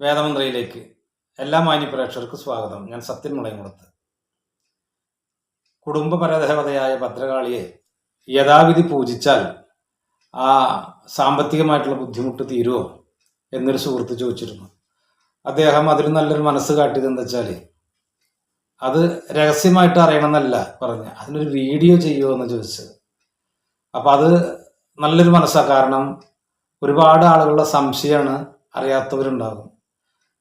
വേദമന്ത്രയിലേക്ക് എല്ലാ മാന്യ പ്രേക്ഷകർക്കും സ്വാഗതം. ഞാൻ സത്യൻ മുളയംകുളത്ത്. കുടുംബപരദേവതയായ ഭദ്രകാളിയെ യഥാവിധി പൂജിച്ചാൽ ആ സാമ്പത്തികമായിട്ടുള്ള ബുദ്ധിമുട്ട് തീരുമോ എന്നൊരു സുഹൃത്ത് ചോദിച്ചിരുന്നു. അദ്ദേഹം അതിന് നല്ലൊരു മനസ്സ് കാട്ടിയത് എന്താ വെച്ചാൽ അത് രഹസ്യമായിട്ട് അറിയണമെന്നല്ല പറഞ്ഞ് അതിനൊരു വീഡിയോ ചെയ്യുമോ എന്ന് ചോദിച്ചത്. അപ്പം അത് നല്ലൊരു മനസ്സാണ് കാരണം ഒരുപാട് ആളുകളുടെ സംശയമാണ് അറിയാത്തവരുണ്ടാകും.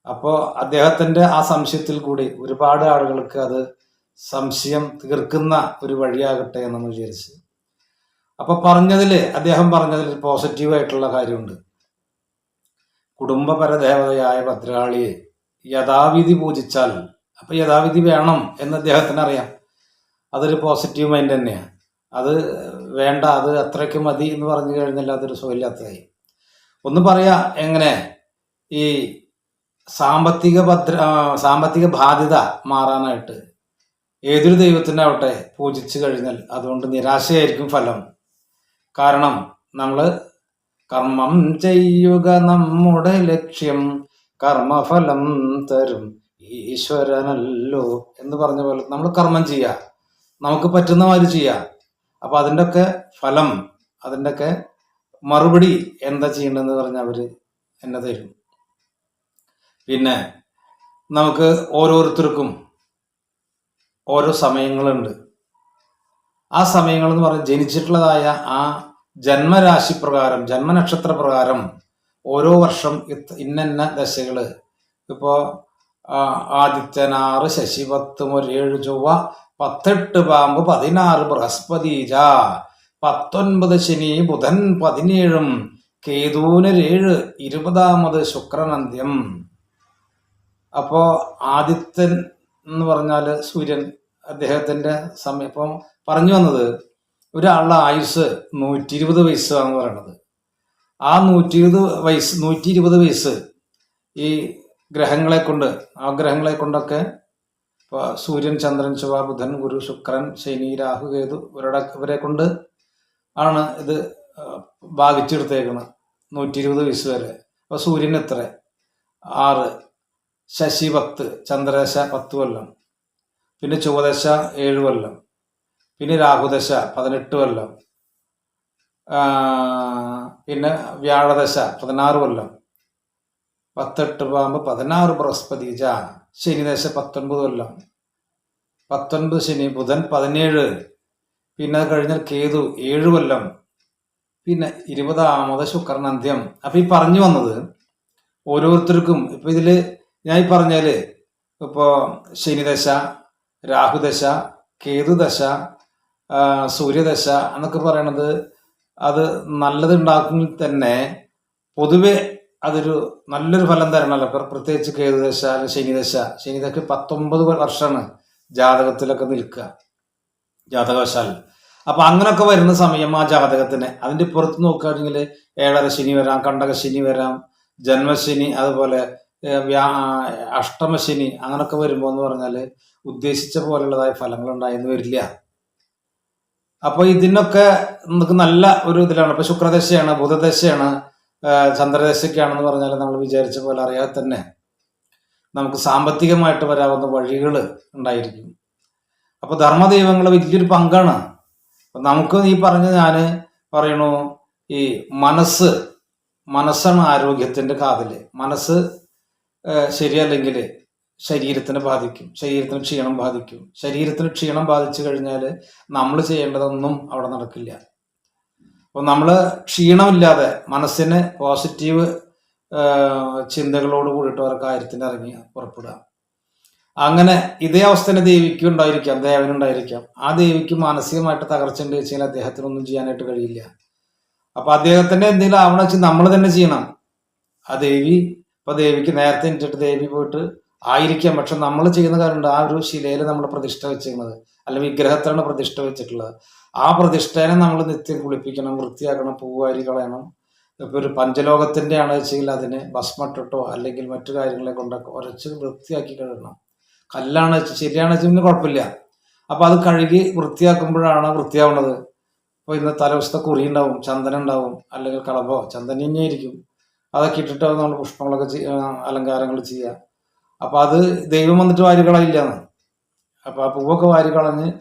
അപ്പോൾ അദ്ദേഹത്തിന്റെ ആ സംശയത്തിൽ കൂടി ഒരുപാട് ആളുകൾക്ക് അത് സംശയം തീർക്കുന്ന ഒരു വഴിയാകട്ടെ എന്ന് വിചാരിച്ച്. അപ്പോൾ പറഞ്ഞതിൽ അദ്ദേഹം പറഞ്ഞതിൽ പോസിറ്റീവായിട്ടുള്ള കാര്യമുണ്ട്. കുടുംബപരദേവതയായ ഭദ്രകാളിയെ യഥാവിധി പൂജിച്ചാൽ അപ്പോൾ യഥാവിധി വേണം എന്ന് അദ്ദേഹത്തിന് അറിയാം. അതൊരു പോസിറ്റീവ് മൈൻഡ് തന്നെയാണ്. അത് വേണ്ട അത് അത്രയ്ക്ക് മതി എന്ന് പറഞ്ഞു കഴിഞ്ഞാൽ അതൊരു സുഖമില്ലാത്തതായി. ഒന്ന് പറയാ എങ്ങനെ ഈ സാമ്പത്തിക ഭദ്ര സാമ്പത്തിക ബാധ്യത മാറാനായിട്ട് ഏതൊരു ദൈവത്തിനാവട്ടെ പൂജിച്ചു കഴിഞ്ഞാൽ അതുകൊണ്ട് നിരാശയായിരിക്കും ഫലം. കാരണം നമ്മൾ കർമ്മം ചെയ്യുക നമ്മുടെ ലക്ഷ്യം കർമ്മഫലം തരും. ഈശ്വരനല്ലോ എന്ന് പറഞ്ഞ പോലെ നമ്മൾ കർമ്മം ചെയ്യുക. നമുക്ക് പറ്റുന്ന മാതിരി ചെയ്യുക. അപ്പൊ അതിന്റെ ഒക്കെ ഫലം അതിന്റെ ഒക്കെ മറുപടി എന്താ ചെയ്യേണ്ടതെന്ന് പറഞ്ഞാൽ അവർ എന്നെ തരും. പിന്നെ നമുക്ക് ഓരോരുത്തർക്കും ഓരോ സമയങ്ങളുണ്ട്. ആ സമയങ്ങൾ എന്ന് പറഞ്ഞാൽ ജനിച്ചിട്ടുള്ളതായ ആ ജന്മരാശി പ്രകാരം ജന്മനക്ഷത്ര പ്രകാരം ഓരോ വർഷം ഇന്നന്ന ദശകൾ. ഇപ്പോ ആ, ആദിത്യനാറ് ശശി പത്ത് ഏഴ് ചൊവ്വ പത്തെട്ട് പാമ്പ് പതിനാറ് ബൃഹസ്പതി പത്തൊൻപത് ശനി ബുധൻ പതിനേഴും കേതൂനരേഴ് ഇരുപതാമത് ശുക്രനന്ത്യം. അപ്പോ ആദിത്യൻ എന്ന് പറഞ്ഞാൽ സൂര്യൻ അദ്ദേഹത്തിന്റെ സമയം. ഇപ്പം പറഞ്ഞു വന്നത് ഒരാളുടെ ആയുസ് നൂറ്റി ഇരുപത് വയസ്സാന്ന് പറയണത്. ആ നൂറ്റി ഇരുപത് വയസ്സ് നൂറ്റി ഇരുപത് വയസ്സ് ഈ ഗ്രഹങ്ങളെ കൊണ്ട് ആ ഗ്രഹങ്ങളെ കൊണ്ടൊക്കെ ഇപ്പോൾ സൂര്യൻ ചന്ദ്രൻ ചൊവ്വ ബുധൻ ഗുരു ശുക്രൻ ശനി രാഹു കേതു ഇവരുടെ ഇവരെ കൊണ്ട് ആണ് ഇത് ഭാഗിച്ചെടുത്തേക്കുന്നത് നൂറ്റി ഇരുപത് വയസ്സ് വരെ. അപ്പോൾ സൂര്യൻ എത്ര? ആറ്. ശശി പത്ത് ചന്ദ്രദശ പത്ത് കൊല്ലം. പിന്നെ ചുവദശ ഏഴ് കൊല്ലം. പിന്നെ രാഹുദശ പതിനെട്ട് കൊല്ലം. പിന്നെ വ്യാഴദശ പതിനാറ് കൊല്ലം. പത്തെട്ട് പാമ്പ് പതിനാറ് ബൃഹസ്പതിജ ശനിദശ പത്തൊൻപത് കൊല്ലം. പത്തൊൻപത് ശനി ബുധൻ പതിനേഴ്. പിന്നെ അത് കഴിഞ്ഞാൽ കേതു ഏഴ് കൊല്ലം. പിന്നെ ഇരുപതാമത് ശുക്രൻ അന്ത്യം. അപ്പൊ ഈ പറഞ്ഞു വന്നത് ഓരോരുത്തർക്കും. ഇപ്പൊ ഇതിൽ ഞാൻ ഈ പറഞ്ഞാൽ ഇപ്പോ ശനിദശ രാഹുദശ കേതുദശ സൂര്യദശ എന്നൊക്കെ പറയണത് അത് നല്ലത് ഉണ്ടാക്കുമെങ്കിൽ തന്നെ പൊതുവെ അതൊരു നല്ലൊരു ഫലം തരണമല്ലോ പ്രത്യേകിച്ച് കേതുദശ അല്ലെ ശനിദശ. ശനിദശ പത്തൊമ്പത് വർഷമാണ് ജാതകത്തിലൊക്കെ നിൽക്കുക. ജാതകവശാൽ. അപ്പൊ അങ്ങനൊക്കെ വരുന്ന സമയം ആ ജാതകത്തിന്. അതിന്റെ പുറത്ത് നോക്കുകയാണെങ്കിൽ ഏഴര ശനി വരാം കണ്ടക ശനി വരാം ജന്മശനി അതുപോലെ വ്യാ അഷ്ടമശനി അങ്ങനൊക്കെ വരുമ്പോൾ എന്ന് പറഞ്ഞാൽ ഉദ്ദേശിച്ച പോലുള്ളതായ ഫലങ്ങൾ ഉണ്ടായെന്ന് വരില്ല. അപ്പൊ ഇതിനൊക്കെ നമുക്ക് നല്ല ഒരു ഇതിലാണ്. ഇപ്പൊ ശുക്രദശയാണ് ബുധദശയാണ് ചന്ദ്രദശയ്ക്കാണെന്ന് പറഞ്ഞാൽ നമ്മൾ വിചാരിച്ച പോലെ അറിയാതെ തന്നെ നമുക്ക് സാമ്പത്തികമായിട്ട് വരാവുന്ന വഴികൾ ഉണ്ടായിരിക്കും. അപ്പൊ ധർമ്മദൈവങ്ങൾ വലിയൊരു പങ്കാണ്. നമുക്ക് ഈ പറഞ്ഞ ഞാൻ പറയണു ഈ മനസ്സ് മനസ്സാണ് ആരോഗ്യത്തിന്റെ കാതൽ. മനസ്സ് ശരിയല്ലെങ്കിൽ ശരീരത്തിന് ബാധിക്കും. ശരീരത്തിന് ക്ഷീണം ബാധിക്കും. ശരീരത്തിന് ക്ഷീണം ബാധിച്ചു കഴിഞ്ഞാൽ നമ്മൾ ചെയ്യേണ്ടതൊന്നും അവിടെ നടക്കില്ല. അപ്പൊ നമ്മൾ ക്ഷീണമില്ലാതെ മനസ്സിന് പോസിറ്റീവ് ചിന്തകളോട് കൂടിയിട്ട് അവർ കാര്യത്തിന് ഇറങ്ങി പുറപ്പെടുക. അങ്ങനെ ഇതേ അവസ്ഥ തന്നെ ദേവിക്ക് ഉണ്ടായിരിക്കാം ദേവനുണ്ടായിരിക്കാം. ആ ദേവിക്ക് മാനസികമായിട്ട് തകർച്ച ഉണ്ട് വെച്ചാൽ അദ്ദേഹത്തിനൊന്നും ചെയ്യാനായിട്ട് കഴിയില്ല. അപ്പൊ അദ്ദേഹത്തിന്റെ എന്തെങ്കിലും ആവണം വെച്ച് നമ്മൾ തന്നെ ചെയ്യണം. ആ ദേവി ഇപ്പൊ ദേവിക്ക് നേരത്തെ ഇട്ടിട്ട് ദേവി പോയിട്ട് ആയിരിക്കാം. പക്ഷെ നമ്മൾ ചെയ്യുന്ന കാര്യമുണ്ട്. ആ ഒരു ശിലയിൽ നമ്മൾ പ്രതിഷ്ഠ വെച്ചിരിക്കുന്നത്. അല്ല വിഗ്രഹത്തിലാണ് പ്രതിഷ്ഠ വെച്ചിട്ടുള്ളത്. ആ പ്രതിഷ്ഠേനെ നമ്മൾ നിത്യം കുളിപ്പിക്കണം വൃത്തിയാക്കണം പൂവാരി കളയണം. ഇപ്പൊ ഒരു പഞ്ചലോകത്തിന്റെ ആണ് വെച്ചെങ്കിൽ അതിനെ ഭസ്മട്ടിട്ടോ അല്ലെങ്കിൽ മറ്റു കാര്യങ്ങളെ കൊണ്ടൊക്കെ ഉരച്ച് വൃത്തിയാക്കി കഴുകണം. കല്ലാണ് വെച്ച് ശരിയാണ് വെച്ചാൽ പിന്നെ കുഴപ്പമില്ല. അപ്പൊ അത് കഴുകി വൃത്തിയാക്കുമ്പോഴാണ് വൃത്തിയാവുന്നത്. ഇപ്പൊ ഇന്ന് തലവശത്തെ കുറി ഉണ്ടാവും ചന്ദനം ഉണ്ടാവും അല്ലെങ്കിൽ കളഭോ ചന്ദനം തന്നെയായിരിക്കും അതൊക്കെ ഇട്ടിട്ട് നമ്മൾ പുഷ്പങ്ങളൊക്കെ അലങ്കാരങ്ങൾ ചെയ്യുക. അപ്പം അത് ദൈവം വന്നിട്ട് വാരി കളയില്ലാന്ന്. അപ്പം ആ പൂവൊക്കെ വാരി കളഞ്ഞ്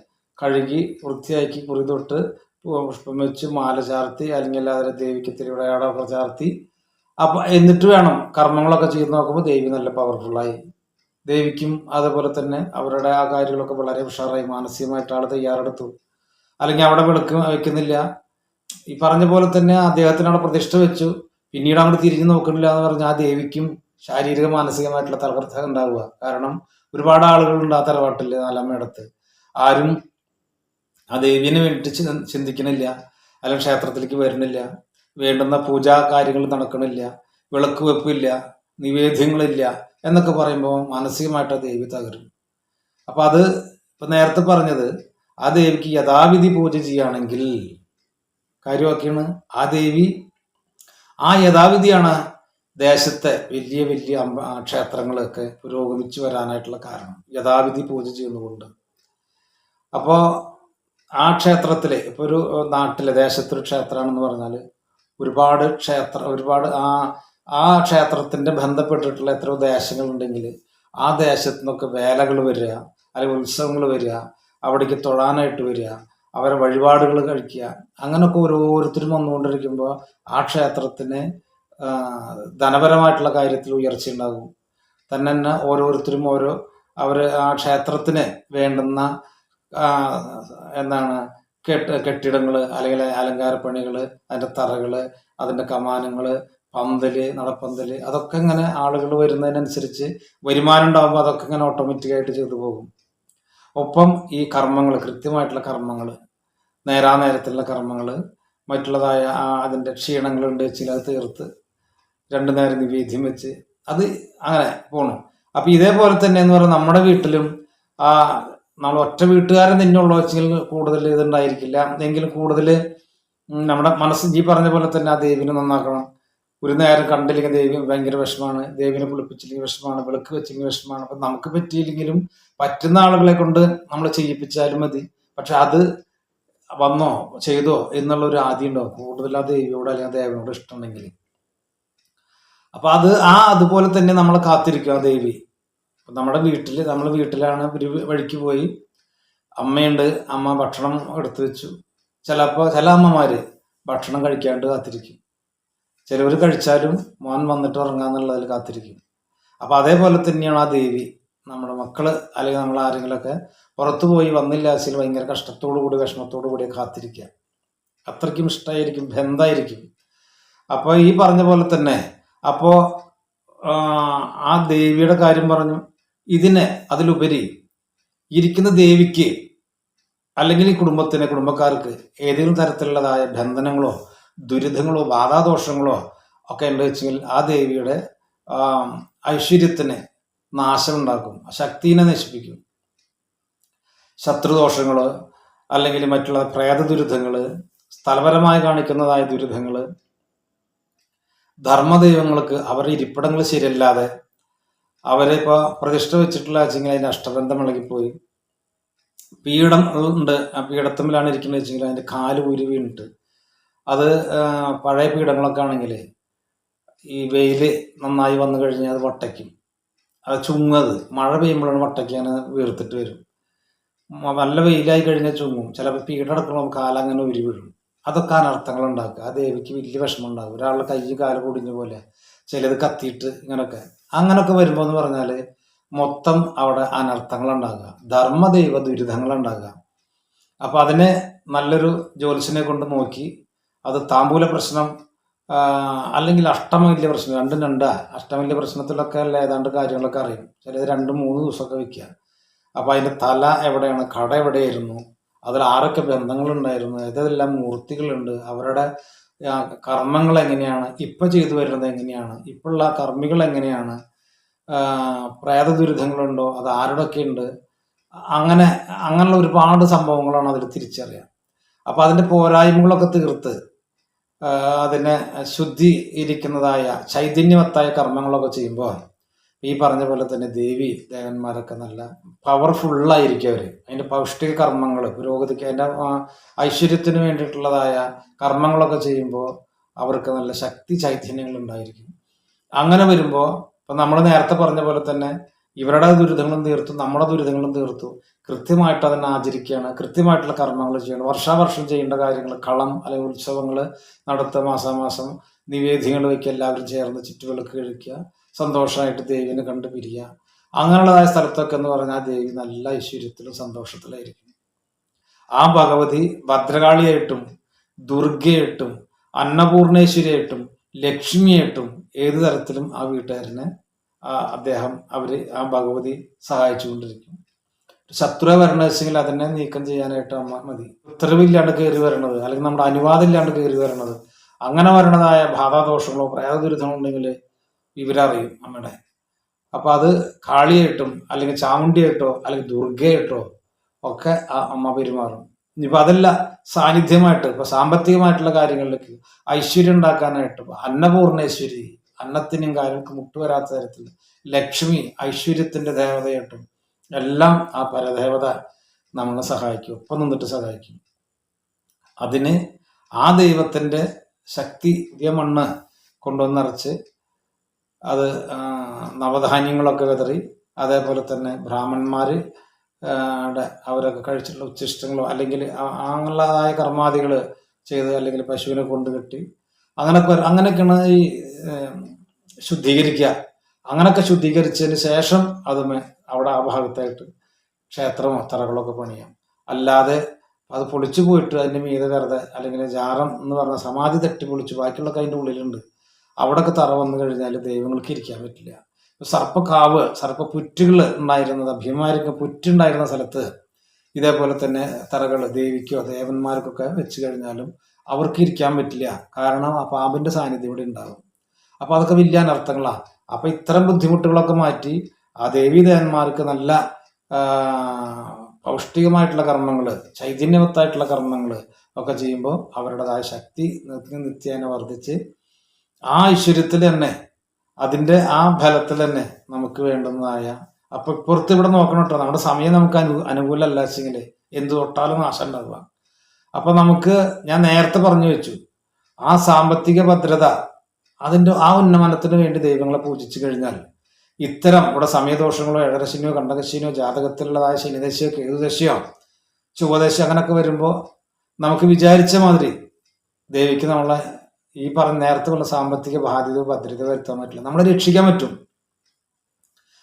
കഴുകി വൃത്തിയാക്കി കുറി തൊട്ട് പുഷ്പം വെച്ച് മാല ചാർത്തി അല്ലെങ്കിൽ അതിനെ ദേവിക്ക് തിരുവിടയാടൊക്കെ ചാർത്തി അപ്പം എന്നിട്ട് വേണം കർമ്മങ്ങളൊക്കെ ചെയ്ത് നോക്കുമ്പോൾ ദേവി നല്ല പവർഫുള്ളായി ദേവിക്കും അതേപോലെ തന്നെ അവരുടെ ആ കാര്യങ്ങളൊക്കെ വളരെ ഉഷാറായി. മാനസികമായിട്ട് ആൾ തയ്യാറെടുത്തു. അല്ലെങ്കിൽ അവിടെ വിളക്ക് വയ്ക്കുന്നില്ല ഈ പറഞ്ഞ പോലെ തന്നെ അദ്ദേഹത്തിനവിടെ പ്രതിഷ്ഠ വെച്ചു. പിന്നീട് അങ്ങോട്ട് തിരിഞ്ഞു നോക്കണില്ല എന്ന് പറഞ്ഞാൽ ആ ദേവിക്കും ശാരീരിക മാനസികമായിട്ടുള്ള തകർച്ച ഉണ്ടാവുക. കാരണം ഒരുപാട് ആളുകളുണ്ട് ആ തറവാട്ടിൽ മേടത്ത് ആരും ആ ദേവിനെ വേണ്ടിയിട്ട് ചിന്തിക്കണില്ല. അല്ലെങ്കിൽ ക്ഷേത്രത്തിലേക്ക് വരുന്നില്ല. വേണ്ടുന്ന പൂജാ കാര്യങ്ങൾ നടക്കണില്ല. വിളക്ക് വെപ്പില്ല. നിവേദ്യങ്ങളില്ല എന്നൊക്കെ പറയുമ്പോൾ മാനസികമായിട്ട് ആ ദേവി തകരും. അപ്പൊ അത് ഇപ്പൊ നേരത്തെ പറഞ്ഞത് ആ ദേവിക്ക് യഥാവിധി പൂജ ചെയ്യുകയാണെങ്കിൽ കാര്യമൊക്കെയാണ് ആ ദേവി ആ യഥാവിധിയാണ് ദേശത്തെ വലിയ വലിയ ക്ഷേത്രങ്ങളൊക്കെ പുരോഗമിച്ചു വരാനായിട്ടുള്ള കാരണം. യഥാവിധി പൂജ ചെയ്യുന്നതുകൊണ്ട്. അപ്പോ ആ ക്ഷേത്രത്തിലെ ഇപ്പോൾ ഒരു നാട്ടിലെ ദേശത്തൊരു ക്ഷേത്രമാണെന്ന് പറഞ്ഞാൽ ഒരുപാട് ക്ഷേത്ര ഒരുപാട് ആ ആ ക്ഷേത്രത്തിന്റെ ബന്ധപ്പെട്ടിട്ടുള്ള എത്രയോ ദേശങ്ങളുണ്ടെങ്കിൽ ആ ദേശത്തു നിന്നൊക്കെ വേലകൾ വരിക അല്ലെങ്കിൽ ഉത്സവങ്ങൾ വരിക അവിടേക്ക് തൊഴാനായിട്ട് വരിക അവരെ വഴിപാടുകൾ കഴിക്കുക. അങ്ങനെയൊക്കെ ഓരോരുത്തരും വന്നുകൊണ്ടിരിക്കുമ്പോൾ ആ ക്ഷേത്രത്തിന് ധനപരമായിട്ടുള്ള കാര്യത്തിൽ ഉയർച്ച ഉണ്ടാകും. തന്നെ തന്നെ ഓരോരുത്തരും ഓരോ അവർ ആ ക്ഷേത്രത്തിന് വേണ്ടുന്ന എന്താണ് കെട്ട് കെട്ടിടങ്ങൾ അല്ലെങ്കിൽ അലങ്കാരപ്പണികൾ അതിന്റെ തറകൾ അതിന്റെ കമാനങ്ങൾ പന്തൽ നടപ്പന്തൽ അതൊക്കെ ഇങ്ങനെ ആളുകൾ വരുന്നതിനനുസരിച്ച് വരുമാനം ഉണ്ടാകുമ്പോൾ അതൊക്കെ ഇങ്ങനെ ഓട്ടോമാറ്റിക്കായിട്ട് ചെയ്തു പോകും. ഒപ്പം ഈ കർമ്മങ്ങൾ കൃത്യമായിട്ടുള്ള കർമ്മങ്ങൾ നേരാനേരത്തിലുള്ള കർമ്മങ്ങൾ മറ്റുള്ളതായ അതിന്റെ ക്ഷീണങ്ങളുണ്ട് ചിലത് തീർത്ത് രണ്ടു നേരം നിവേദ്യം വെച്ച് അത് അങ്ങനെ പോണു. അപ്പൊ ഇതേപോലെ തന്നെ എന്ന് പറഞ്ഞാൽ നമ്മുടെ വീട്ടിലും ആ നമ്മൾ ഒറ്റ വീട്ടുകാരൻ തന്നെ ഉള്ള വെച്ചെങ്കിൽ കൂടുതൽ ഇതുണ്ടായിരിക്കില്ല. എങ്കിലും കൂടുതൽ നമ്മുടെ മനസ്സ് ജീ പറഞ്ഞ പോലെ തന്നെ ആ ദേവിനെ നന്നാക്കണം. ഒരു നേരം കണ്ടില്ലെങ്കിൽ ദേവി ഭയങ്കര വിഷമാണ്. ദേവിനെ കുളിപ്പിച്ചില്ലെങ്കിൽ വിഷമാണ്. വിളക്ക് വെച്ചില്ലെങ്കിൽ വിഷമാണ്. അപ്പൊ നമുക്ക് പറ്റിയില്ലെങ്കിലും പറ്റുന്ന ആളുകളെ കൊണ്ട് നമ്മൾ ചെയ്യിപ്പിച്ചാലും മതി. പക്ഷെ അത് വന്നോ ചെയ്തോ എന്നുള്ള ഒരു ആദ്യം ഉണ്ടാവും. കൂടുതൽ ആ ദേവിയോട് അല്ലെങ്കിൽ ദേവനോട് ഇഷ്ടമുണ്ടെങ്കിൽ അപ്പൊ അത് ആ അതുപോലെ തന്നെ നമ്മൾ കാത്തിരിക്കും ആ ദേവി. നമ്മുടെ വീട്ടിൽ നമ്മൾ വീട്ടിലാണ് ഒരു വഴിക്ക് പോയി അമ്മയുണ്ട് അമ്മ ഭക്ഷണം എടുത്തു വെച്ചു. ചിലപ്പോൾ ചില അമ്മമാര് ഭക്ഷണം കഴിക്കാണ്ട് കാത്തിരിക്കും. ചിലവർ കഴിച്ചാലും മോൻ വന്നിട്ട് ഉറങ്ങാന്നുള്ളതിൽ കാത്തിരിക്കും. അപ്പൊ അതേപോലെ തന്നെയാണ് ആ ദേവി. നമ്മുടെ മക്കൾ അല്ലെങ്കിൽ നമ്മൾ ആരെങ്കിലുമൊക്കെ പുറത്തു പോയി വന്നില്ല വെച്ചാൽ ഭയങ്കര കഷ്ടത്തോടു കൂടി വിഷമത്തോടു കൂടി കാത്തിരിക്കുക. അത്രയ്ക്കും ഇഷ്ടമായിരിക്കും ബന്ധമായിരിക്കും. അപ്പോൾ ഈ പറഞ്ഞ പോലെ തന്നെ അപ്പോൾ ആ ദേവിയുടെ കാര്യം പറഞ്ഞു ഇതിന് അതിലുപരി ഇരിക്കുന്ന ദേവിക്ക് അല്ലെങ്കിൽ ഈ കുടുംബത്തിന് കുടുംബക്കാർക്ക് ഏതെങ്കിലും തരത്തിലുള്ളതായ ബന്ധനങ്ങളോ ദുരിതങ്ങളോ ബാധാദോഷങ്ങളോ ഒക്കെ ഉണ്ട് വെച്ചെങ്കിൽ ആ ദേവിയുടെ ഐശ്വര്യത്തിന് നാശം ഉണ്ടാക്കും ശക്തിനെ നശിപ്പിക്കും. ശത്രുദോഷങ്ങൾ അല്ലെങ്കിൽ മറ്റുള്ള പ്രേത ദുരിതങ്ങൾ സ്ഥലപരമായി കാണിക്കുന്നതായ ദുരിതങ്ങൾ ധർമ്മദൈവങ്ങൾക്ക് അവരുടെ ഇരിപ്പിടങ്ങൾ ശരിയല്ലാതെ അവരെ ഇപ്പോൾ പ്രതിഷ്ഠ വെച്ചിട്ടുള്ള വെച്ചെങ്കിൽ അതിന് അഷ്ടബന്ധം ഇളകിപ്പോയി. പീഠം ഉണ്ട് ആ പീഠത്തമ്മിലാണ് ഇരിക്കുന്നത് വെച്ചെങ്കിൽ അതിന്റെ കാൽ ഊരി വീണിട്ട്. അത് പഴയ പീഠങ്ങളൊക്കെ ആണെങ്കിൽ ഈ വെയിൽ നന്നായി വന്നു കഴിഞ്ഞാൽ അത് വട്ടയ്ക്കും. അത് ചുങ്ങത് മഴ പെയ്യുമ്പോഴാണ് വട്ടയ്ക്കാണ് വീർത്തിട്ട് വരും. നല്ല വെയിലായി കഴിഞ്ഞാൽ ചുങ്ങും. ചിലപ്പോൾ പീഠടക്കുമ്പോൾ കാലങ്ങനെ ഉരി വീഴും അതൊക്കെ അനർത്ഥങ്ങൾ ഉണ്ടാക്കുക. ആ ദേവിക്ക് വലിയ വിഷമം ഉണ്ടാകും. ഒരാളുടെ കൈ കാൽ പൊടിഞ്ഞ പോലെ ചിലത് കത്തിയിട്ട് ഇങ്ങനൊക്കെ. അങ്ങനൊക്കെ വരുമ്പോൾ എന്ന് പറഞ്ഞാൽ മൊത്തം അവിടെ അനർത്ഥങ്ങൾ ഉണ്ടാകുക. ധർമ്മദൈവ ദുരിതങ്ങൾ ഉണ്ടാകുക. അപ്പൊ അതിനെ നല്ലൊരു ജ്യോത്സ്യനെ കൊണ്ട് നോക്കി അത് താമ്പൂല പ്രശ്നം അല്ലെങ്കിൽ അഷ്ടമല്യ പ്രശ്നം രണ്ടും രണ്ടാ. അഷ്ടമല്യ പ്രശ്നത്തിലൊക്കെ അല്ല ഏതാണ്ട് കാര്യങ്ങളൊക്കെ അറിയും. ചിലത് രണ്ടും മൂന്ന് ദിവസമൊക്കെ വെക്കുക അപ്പോൾ അതിന്റെ തല എവിടെയാണ് കട എവിടെയായിരുന്നു അതിൽ ആരൊക്കെ ബന്ധങ്ങളുണ്ടായിരുന്നു ഏതെല്ലാം മൂർത്തികളുണ്ട് അവരുടെ കർമ്മങ്ങൾ എങ്ങനെയാണ് ഇപ്പൊ ചെയ്തു വരുന്നത് എങ്ങനെയാണ് ഇപ്പോഴുള്ള കർമ്മികൾ എങ്ങനെയാണ് പ്രേത ദുരിതങ്ങളുണ്ടോ അത് ആരുടെയൊക്കെ ഉണ്ട് അങ്ങനെ അങ്ങനെയുള്ള ഒരുപാട് സംഭവങ്ങളാണ് അതിൽ തിരിച്ചറിയാം അപ്പൊ അതിന്റെ പോരായ്മകളൊക്കെ തീർത്ത് അതിനെ ശുദ്ധി ഇരിക്കുന്നതായ ചൈതന്യവത്തായ കർമ്മങ്ങളൊക്കെ ചെയ്യുമ്പോൾ ഈ പറഞ്ഞ പോലെ തന്നെ ദേവി ദേവന്മാരൊക്കെ നല്ല പവർഫുള്ളായിരിക്കും അവർ അതിന്റെ പൗഷ്ടിക കർമ്മങ്ങൾ പുരോഗതിക്ക് അതിന്റെ ഐശ്വര്യത്തിന് വേണ്ടിയിട്ടുള്ളതായ കർമ്മങ്ങളൊക്കെ ചെയ്യുമ്പോൾ അവർക്ക് നല്ല ശക്തി ചൈതന്യങ്ങൾ ഉണ്ടായിരിക്കും. അങ്ങനെ വരുമ്പോൾ ഇപ്പം നമ്മൾ നേരത്തെ പറഞ്ഞ പോലെ തന്നെ ഇവരുടെ ദുരിതങ്ങളും തീർത്തു നമ്മുടെ ദുരിതങ്ങളും തീർത്തു. കൃത്യമായിട്ട് അതിനെ ആചരിക്കുകയാണ് കൃത്യമായിട്ടുള്ള കർമ്മങ്ങൾ ചെയ്യണം വർഷാവർഷം ചെയ്യേണ്ട കാര്യങ്ങൾ കളം അല്ലെങ്കിൽ ഉത്സവങ്ങൾ നടത്ത മാസാമാസം നിവേദ്യങ്ങൾ വയ്ക്കുക എല്ലാവരും ചേർന്ന് ചുറ്റുവിളക്ക് കഴിക്കുക സന്തോഷമായിട്ട് ദേവിനെ കണ്ടു പിരിയുക. അങ്ങനെയുള്ളതായ സ്ഥലത്തൊക്കെ എന്ന് പറഞ്ഞാൽ ദേവി നല്ല ഐശ്വര്യത്തിലും സന്തോഷത്തിലായിരിക്കും. ആ ഭഗവതി ഭദ്രകാളിയായിട്ടും ദുർഗയായിട്ടും അന്നപൂർണേശ്വരിയായിട്ടും ലക്ഷ്മിയായിട്ടും ഏത് തരത്തിലും ആ വീട്ടുകാരനെ ആ അദ്ദേഹം അവർ ആ ഭഗവതി സഹായിച്ചുകൊണ്ടിരിക്കും. ശത്രു വെച്ചെങ്കിൽ അതിനെ നീക്കം ചെയ്യാനായിട്ട് അമ്മ മതി. ഉത്തരവില്ലാണ്ട് കയറി വരണത് അല്ലെങ്കിൽ നമ്മുടെ അനുവാദം ഇല്ലാണ്ട് കയറി വരണത് അങ്ങനെ വരണതായ ബാധാദോഷങ്ങളോ പ്രേതദുരിതങ്ങളോ ഉണ്ടെങ്കിൽ ഇവരറിയും അമ്മയുടെ. അപ്പൊ അത് കാളിയായിട്ടും അല്ലെങ്കിൽ ചാമുണ്ടിയായിട്ടോ അല്ലെങ്കിൽ ദുർഗയായിട്ടോ ഒക്കെ ആ അമ്മ പെരുമാറും. ഇനിയിപ്പോ അതല്ല സാന്നിധ്യമായിട്ട് ഇപ്പൊ സാമ്പത്തികമായിട്ടുള്ള കാര്യങ്ങളിലേക്ക് ഐശ്വര്യം ഉണ്ടാക്കാനായിട്ട് അന്നപൂർണേശ്വരി അന്നത്തിനും കാര്യങ്ങൾക്ക് മുട്ടുവരാത്ത തരത്തിൽ ലക്ഷ്മി ഐശ്വര്യത്തിന്റെ ദേവതയായിട്ടും എല്ലാം ആ പരദേവത നമ്മളെ സഹായിക്കും ഒപ്പം നിന്നിട്ട് സഹായിക്കും. അതിന് ആ ദൈവത്തിന്റെ ശക്തി പുതിയ മണ്ണ് കൊണ്ടുവന്നിറച്ച് അത് നവധാന്യങ്ങളൊക്കെ വിതറി അതേപോലെ തന്നെ ബ്രാഹ്മണന്മാര് അവരൊക്കെ കഴിച്ചിട്ടുള്ള ഉച്ചിഷ്ടങ്ങളോ അല്ലെങ്കിൽ അങ്ങനെയുള്ളതായ കർമാദികൾ ചെയ്ത് അല്ലെങ്കിൽ പശുവിനെ കൊണ്ട് കെട്ടി അങ്ങനൊക്കെ അങ്ങനെയൊക്കെയാണ് ഈ ശുദ്ധീകരിക്കുക. അങ്ങനൊക്കെ ശുദ്ധീകരിച്ചതിന് ശേഷം അതുമേ അവിടെ ആ ഭാഗത്തായിട്ട് ക്ഷേത്രമോ തറകളൊക്കെ പണിയാം. അല്ലാതെ അത് പൊളിച്ചു പോയിട്ട് അതിന്റെ മീതെ വെറുതെ അല്ലെങ്കിൽ ജാറം എന്ന് പറഞ്ഞ സമാധി തട്ടി പൊളിച്ച് ബാക്കിയുള്ളൊക്കെ അതിന്റെ ഉള്ളിലുണ്ട്. അവിടെയൊക്കെ തറ വന്നു കഴിഞ്ഞാൽ ദൈവങ്ങൾക്ക് ഇരിക്കാൻ പറ്റില്ല. സർപ്പക്കാവ് സർപ്പ പുറ്റുകൾ ഉണ്ടായിരുന്നത് അഭിമാരിക്ക് പുറ്റുണ്ടായിരുന്ന സ്ഥലത്ത് ഇതേപോലെ തന്നെ തറകൾ ദേവിക്കോ ദേവന്മാർക്കൊക്കെ വെച്ച് കഴിഞ്ഞാലും അവർക്ക് ഇരിക്കാൻ പറ്റില്ല. കാരണം ആ പാമ്പിന്റെ സാന്നിധ്യം ഇവിടെ ഉണ്ടാകും. അപ്പൊ അതൊക്കെ വലിയ അനർത്ഥങ്ങളാണ് അപ്പൊ ഇത്തരം ബുദ്ധിമുട്ടുകളൊക്കെ മാറ്റി ആ ദേവീദേവന്മാർക്ക് നല്ല പൗഷ്ടികമായിട്ടുള്ള കർമ്മങ്ങൾ ചൈതന്യവത്തായിട്ടുള്ള കർമ്മങ്ങൾ ഒക്കെ ചെയ്യുമ്പോൾ അവരുടേതായ ശക്തി നിത്യ നിത്യേന വർദ്ധിച്ച് ആ ഐശ്വര്യത്തിൽ തന്നെ അതിന്റെ ആ ഫലത്തിൽ തന്നെ നമുക്ക് വേണ്ടുന്നതായ അപ്പൊ പുറത്ത് ഇവിടെ നോക്കണം കേട്ടോ. നമ്മുടെ സമയം നമുക്ക് അനു അനുകൂലമല്ല വെച്ചെങ്കിൽ എന്ത് തൊട്ടാലും നാശം ഉണ്ടാവുക. അപ്പൊ നമുക്ക് ഞാൻ നേരത്തെ പറഞ്ഞു വെച്ചു. ആ സാമ്പത്തിക ഭദ്രത അതിന്റെ ആ ഉന്നമനത്തിന് വേണ്ടി ദൈവങ്ങളെ പൂജിച്ചു കഴിഞ്ഞാൽ ഇത്തരം ഇവിടെ സമയദോഷങ്ങളോ ഏഴരശനിയോ കണ്ടകശനിയോ ജാതകത്തിലുള്ളതായ ശനിദശയോ കേതുദശയോ ചുവദശ അങ്ങനൊക്കെ വരുമ്പോൾ നമുക്ക് വിചാരിച്ച മാതിരി ദേവിക്ക് നമ്മളെ ഈ പറഞ്ഞ നേരത്തെ സാമ്പത്തിക ബാധ്യത ഭദ്രത വരുത്താൻ പറ്റില്ല. നമ്മളെ രക്ഷിക്കാൻ പറ്റും.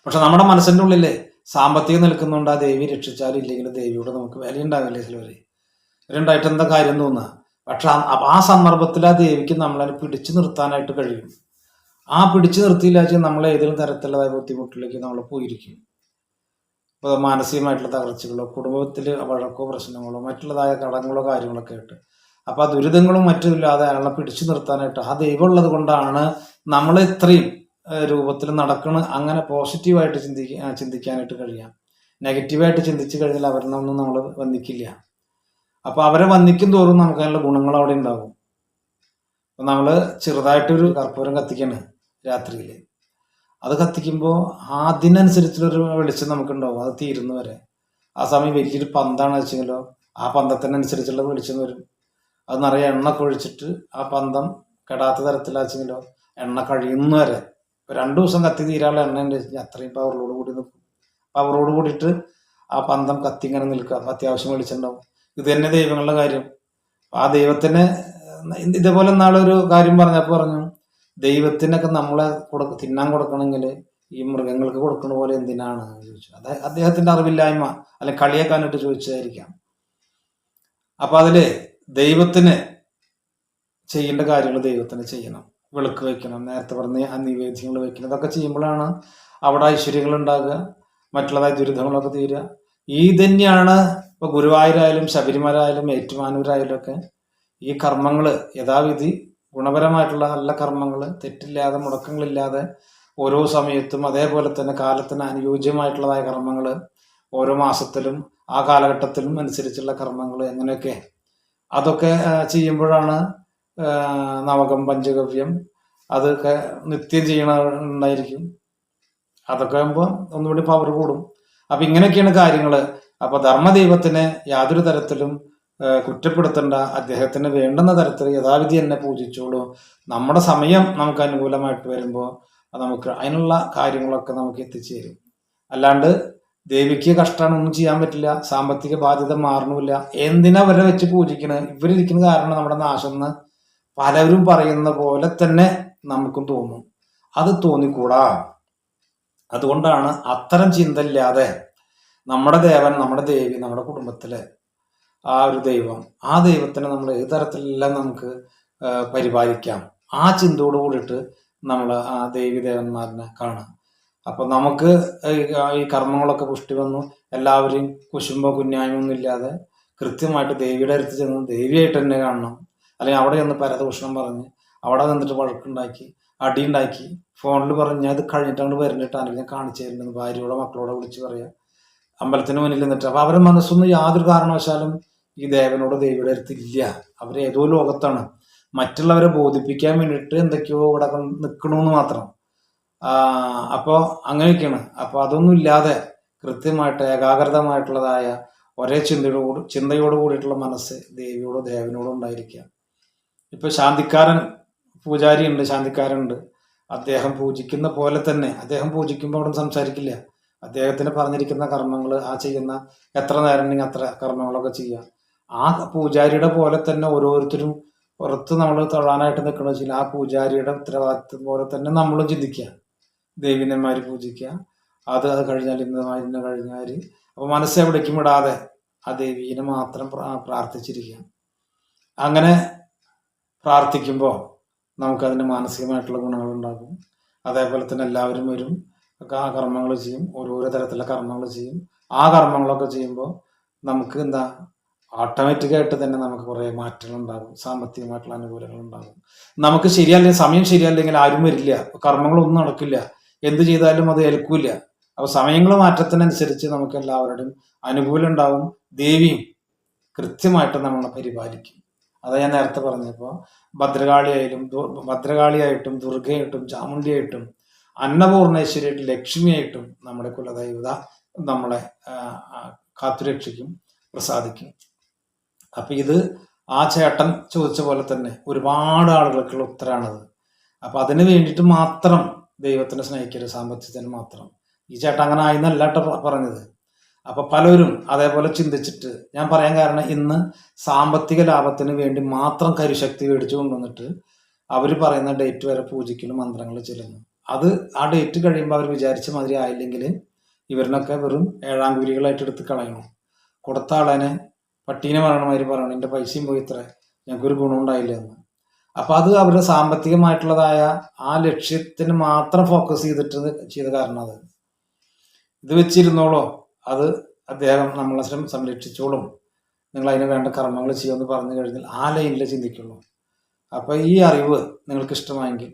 പക്ഷെ നമ്മുടെ മനസ്സിന്റെ ഉള്ളിലെ സാമ്പത്തികം നിൽക്കുന്നുണ്ട് ആ ദേവി രക്ഷിച്ചാലും ഇല്ലെങ്കിലും ദേവിയോട് നമുക്ക് വിലയുണ്ടാവില്ലേ ചിലവര്? രണ്ടായിട്ട് എന്താ കാര്യം തോന്നുക പക്ഷെ ആ- സന്ദർഭത്തിൽ ആ ദേവിക്ക് നമ്മളതിനെ പിടിച്ചു നിർത്താനായിട്ട് കഴിയും. ആ പിടിച്ചു നിർത്തിയില്ല നമ്മൾ ഏതെങ്കിലും തരത്തിലുള്ളതായ ബുദ്ധിമുട്ടിലേക്ക് നമ്മൾ പോയിരിക്കും. ഇപ്പോൾ മാനസികമായിട്ടുള്ള തകർച്ചകളോ കുടുംബത്തിൽ വഴക്കോ പ്രശ്നങ്ങളോ മറ്റുള്ളതായ കടങ്ങളോ കാര്യങ്ങളൊക്കെ ആയിട്ട്. അപ്പോൾ ആ ദുരിതങ്ങളും മറ്റും ഇല്ലാതെ അയാളെ പിടിച്ചു നിർത്താനായിട്ട് ആ ദൈവം ഉള്ളത് കൊണ്ടാണ് നമ്മൾ ഇത്രയും രൂപത്തിൽ നടക്കണ അങ്ങനെ പോസിറ്റീവായിട്ട് ചിന്തിക്കാൻ ചിന്തിക്കാനായിട്ട് കഴിയാം. നെഗറ്റീവായിട്ട് ചിന്തിച്ചു കഴിഞ്ഞാൽ അവരിൽ നമ്മൾ വന്നിക്കില്ല. അപ്പൊ അവരെ വന്നിക്കും തോറും നമുക്ക് അതിനുള്ള ഗുണങ്ങൾ അവിടെ ഉണ്ടാകും. അപ്പൊ നമ്മൾ ചെറുതായിട്ടൊരു കർപ്പൂരം കത്തിക്കാണ് രാത്രിയിൽ അത് കത്തിക്കുമ്പോൾ അതിനനുസരിച്ചുള്ളൊരു വെളിച്ചം നമുക്ക് ഉണ്ടാവും അത് തീരുന്ന വരെ. ആ സമയം വലിയൊരു പന്താണ് വെച്ചെങ്കിലോ ആ പന്തത്തിനനുസരിച്ചുള്ള വെളിച്ചം വരും. അത് നിറയെ എണ്ണ കൊഴിച്ചിട്ട് ആ പന്തം കെടാത്ത തരത്തിലാച്ചെങ്കിലോ എണ്ണ കഴിയുന്ന വരെ. രണ്ടു ദിവസം കത്തി തീരാനുള്ള എണ്ണ ഉണ്ട്. അത്രയും പവറോട് കൂടി നിൽക്കും. പവറോട് കൂടിയിട്ട് ആ പന്തം കത്തി ഇങ്ങനെ നിൽക്കുക അപ്പൊ അത്യാവശ്യം വെളിച്ചുണ്ടാവും ഇത് തന്നെ ദൈവങ്ങളുടെ കാര്യം. ആ ദൈവത്തിന് ഇതേപോലെ നാളൊരു കാര്യം പറഞ്ഞപ്പോൾ പറഞ്ഞു ദൈവത്തിനൊക്കെ നമ്മളെ കൊടുക്ക തിന്നാൻ കൊടുക്കണമെങ്കിൽ ഈ മൃഗങ്ങൾക്ക് കൊടുക്കുന്ന പോലെ എന്തിനാണ്? ചോദിച്ചു. അത് അദ്ദേഹത്തിന്റെ അറിവില്ലായ്മ അല്ലെ കളിയാക്കാനായിട്ട് ചോദിച്ചതായിരിക്കാം. അപ്പൊ അതിൽ ദൈവത്തിന് ചെയ്യേണ്ട കാര്യങ്ങൾ ദൈവത്തിന് ചെയ്യണം. വിളക്ക് വെക്കണം നേരത്തെ പറഞ്ഞ ആ നിവേദ്യങ്ങൾ വെക്കണം ഇതൊക്കെ ചെയ്യുമ്പോഴാണ് അവിടെ ഐശ്വര്യങ്ങൾ ഉണ്ടാകുക മറ്റുള്ളതായ ദുരിതങ്ങളൊക്കെ തീരുക. ഈ തന്നെയാണ് ഇപ്പൊ ഗുരുവായൂരായാലും ശബരിമല ആയാലും ഏറ്റുമാനൂരായാലും ഒക്കെ ഈ കർമ്മങ്ങൾ യഥാവിധി ഗുണപരമായിട്ടുള്ള നല്ല കർമ്മങ്ങൾ തെറ്റില്ലാതെ മുടക്കങ്ങളില്ലാതെ ഓരോ സമയത്തും അതേപോലെ തന്നെ കാലത്തിന് അനുയോജ്യമായിട്ടുള്ളതായ കർമ്മങ്ങൾ ഓരോ മാസത്തിലും ആ കാലഘട്ടത്തിലും അനുസരിച്ചുള്ള കർമ്മങ്ങൾ എങ്ങനെയൊക്കെ. അതൊക്കെ ചെയ്യുമ്പോഴാണ് നവകം പഞ്ചഗവ്യം അതൊക്കെ നിത്യം ചെയ്യണുണ്ടായിരിക്കും. അതൊക്കെ ആകുമ്പോൾ ഒന്നുകൂടി പവർ കൂടും. അപ്പൊ ഇങ്ങനെയൊക്കെയാണ് കാര്യങ്ങൾ അപ്പൊ ധർമ്മദൈവത്തിനെ യാതൊരു തരത്തിലും കുറ്റപ്പെടുത്തേണ്ട അദ്ദേഹത്തിന് വേണ്ടുന്ന തരത്തിൽ യഥാവിധി എന്നെ പൂജിച്ചോളൂ. നമ്മുടെ സമയം നമുക്ക് അനുകൂലമായിട്ട് വരുമ്പോൾ നമുക്ക് അതിനുള്ള കാര്യങ്ങളൊക്കെ നമുക്ക് എത്തിച്ചേരും. അല്ലാണ്ട് ദേവിക്ക് കഷ്ടമാണ് ഒന്നും ചെയ്യാൻ പറ്റില്ല സാമ്പത്തിക ബാധ്യത മാറണമില്ല എന്തിനാ അവരെ വെച്ച് പൂജിക്കണേ? ഇവരിരിക്കുന്ന കാരണം നമ്മുടെ നാശം എന്ന് പലരും പറയുന്ന പോലെ തന്നെ നമുക്കും തോന്നും. അത് തോന്നിക്കൂടാ. അതുകൊണ്ടാണ് അത്തരം ചിന്ത ഇല്ലാതെ നമ്മുടെ ദേവൻ നമ്മുടെ ദേവി നമ്മുടെ കുടുംബത്തിലെ ആ ഒരു ദൈവം ആ ദൈവത്തിനെ നമ്മൾ ഏത് തരത്തിലെല്ലാം നമുക്ക് പരിപാലിക്കാം? ആ ചിന്തയോട് കൂടിയിട്ട് നമ്മൾ ആ ദേവി ദേവന്മാരനെ കാണാം. അപ്പൊ നമുക്ക് ഈ കർമ്മങ്ങളൊക്കെ പുഷ്ടി വന്നു. എല്ലാവരെയും കുശുമ്പോ കുഞ്ഞായ്മൊന്നും ഇല്ലാതെ കൃത്യമായിട്ട് ദേവിയുടെ അടുത്ത് ചെന്ന് ദേവിയായിട്ട് തന്നെ കാണണം. അല്ലെങ്കിൽ അവിടെ ചെന്ന് പരദൂഷണം പറഞ്ഞ് അവിടെ നിന്നിട്ട് വഴക്കുണ്ടാക്കി അടിയുണ്ടാക്കി ഫോണിൽ പറഞ്ഞ് ഇത് കഴിഞ്ഞിട്ടാണ് വരുന്നിട്ടാണ് ഞാൻ കാണിച്ചു തരുന്നത് ഭാര്യയോടെ മക്കളോടെ വിളിച്ച് പറയാം. അമ്പലത്തിന് മുന്നിൽ നിന്നിട്ട്. അപ്പൊ അവരുടെ മനസ്സൊന്നും യാതൊരു കാരണവശാലും ഈ ദേവനോട് ദേവിയുടെ അടുത്തില്ല അവർ ഏതോ ലോകത്താണ്. മറ്റുള്ളവരെ ബോധിപ്പിക്കാൻ വേണ്ടിയിട്ട് എന്തൊക്കെയോ ഇവിടെ നിൽക്കണമെന്ന് മാത്രം. അപ്പോൾ അപ്പോ അങ്ങനെയൊക്കെയാണ്. അപ്പൊ അതൊന്നും ഇല്ലാതെ കൃത്യമായിട്ട് ഏകാഗ്രതമായിട്ടുള്ളതായ ഒരേ ചിന്തയോട് ചിന്തയോട് കൂടിയിട്ടുള്ള മനസ്സ് ദേവിയോടോ ദേവനോടോ ഉണ്ടായിരിക്കുക. ഇപ്പൊ ശാന്തിക്കാരൻ പൂജാരിയുണ്ട് ശാന്തിക്കാരൻ ഉണ്ട് അദ്ദേഹം പൂജിക്കുന്ന പോലെ തന്നെ അദ്ദേഹം പൂജിക്കുമ്പോൾ അവിടെ സംസാരിക്കില്ല. അദ്ദേഹത്തിന് പറഞ്ഞിരിക്കുന്ന കർമ്മങ്ങൾ ആ ചെയ്യുന്ന എത്ര നേരം ഉണ്ടെങ്കിൽ അത്ര കർമ്മങ്ങളൊക്കെ ചെയ്യുക ആ പൂജാരിയുടെ പോലെ തന്നെ ഓരോരുത്തരും പുറത്ത് നമ്മൾ തൊഴാനായിട്ട് നിൽക്കണമെന്ന് വെച്ചാൽ ആ പൂജാരിയുടെ ഉത്തരവാദിത്വം പോലെ തന്നെ നമ്മളും ചിന്തിക്കുക ദേവീനന്മാർ പൂജിക്കുക അത് അത് കഴിഞ്ഞാൽ ഇന്ന് ഇന്ന് കഴിഞ്ഞാൽ അപ്പൊ മനസ്സെ വിളിക്കും വിടാതെ ആ ദേവീനെ മാത്രം പ്രാ- പ്രാർത്ഥിച്ചിരിക്കുക അങ്ങനെ പ്രാർത്ഥിക്കുമ്പോൾ നമുക്കതിന് മാനസികമായിട്ടുള്ള ഗുണങ്ങളുണ്ടാകും. അതേപോലെ തന്നെ എല്ലാവരും വരും. ഒക്കെ ആ കർമ്മങ്ങൾ ചെയ്യും. ഓരോരോ തരത്തിലുള്ള കർമ്മങ്ങൾ ചെയ്യും. ആ കർമ്മങ്ങളൊക്കെ ചെയ്യുമ്പോൾ നമുക്ക് എന്താ ഓട്ടോമാറ്റിക്കായിട്ട് തന്നെ നമുക്ക് കുറേ മാറ്റങ്ങൾ ഉണ്ടാകും. സാമ്പത്തികമായിട്ടുള്ള അനുകൂലങ്ങൾ ഉണ്ടാകും. നമുക്ക് ശരിയല്ലെങ്കിൽ സമയം ശരിയല്ലെങ്കിൽ ആരും വരില്ല. കർമ്മങ്ങളൊന്നും നടക്കില്ല. എന്ത് ചെയ്താലും അത് ഏൽക്കൂല അപ്പൊ സമയങ്ങൾ മാറ്റത്തിനനുസരിച്ച് നമുക്ക് എല്ലാവരുടെയും അനുകൂലം ഉണ്ടാവും. ദേവിയും കൃത്യമായിട്ട് നമ്മളെ പരിപാലിക്കും. അതാ ഞാൻ നേരത്തെ പറഞ്ഞപ്പോൾ ഭദ്രകാളിയായാലും ഭദ്രകാളിയായിട്ടും ദുർഗയായിട്ടും ചാമുണ്ടിയായിട്ടും അന്നപൂർണേശ്വരിയായിട്ടും ലക്ഷ്മിയായിട്ടും നമ്മുടെ കുലദൈവത നമ്മളെ കാത്തുരക്ഷിക്കും പ്രസാദിക്കും. അപ്പൊ ഇത് ആ ചേട്ടൻ ചോദിച്ച പോലെ തന്നെ ഒരുപാട് ആളുകൾക്കുള്ള ഉത്തരാണത്. അപ്പൊ അതിന് വേണ്ടിയിട്ട് മാത്രം ദൈവത്തിനെ സ്നേഹിക്കരുത് സാമ്പത്തികത്തിന് മാത്രം. ഈ ചേട്ടൻ അങ്ങനെ ആയിന്നല്ല ട്ടോ പറഞ്ഞത്. അപ്പൊ പലരും അതേപോലെ ചിന്തിച്ചിട്ട് ഞാൻ പറയാൻ കാരണം ഇന്ന് സാമ്പത്തിക ലാഭത്തിന് വേണ്ടി മാത്രം കരിശക്തി മേടിച്ചു കൊണ്ടുവന്നിട്ട് അവർ പറയുന്ന ഡേറ്റ് വരെ പൂജിക്കലും മന്ത്രങ്ങൾ ചെല്ലുന്നു. അത് ആ ഡേറ്റ് കഴിയുമ്പോൾ അവർ വിചാരിച്ച മാതിരി ആയില്ലെങ്കിൽ ഇവരിനൊക്കെ വെറും ഏഴാം കൂലികളായിട്ട് എടുത്ത് കളയണം. കൊടുത്ത പട്ടീനെ പറയണ മാതിരി പറയണം. എന്റെ പൈസയും പോയി ഇത്ര. ഞങ്ങൾക്കൊരു ഗുണം ഉണ്ടായില്ല എന്ന്. അപ്പം അത് അവരുടെ സാമ്പത്തികമായിട്ടുള്ളതായ ആ ലക്ഷ്യത്തിന് മാത്രം ഫോക്കസ് ചെയ്തിട്ട് ചെയ്ത കാരണം അത്. ഇത് വെച്ചിരുന്നോളോ? അത് അദ്ദേഹം നമ്മളെ സംരക്ഷിച്ചോളും. നിങ്ങൾ അതിന് വേണ്ട കർമ്മങ്ങൾ ചെയ്യുമെന്ന് പറഞ്ഞു കഴിഞ്ഞാൽ ആ ലൈനിൽ ചിന്തിക്കുള്ളൂ. അപ്പോൾ ഈ അറിവ് നിങ്ങൾക്ക് ഇഷ്ടമായെങ്കിൽ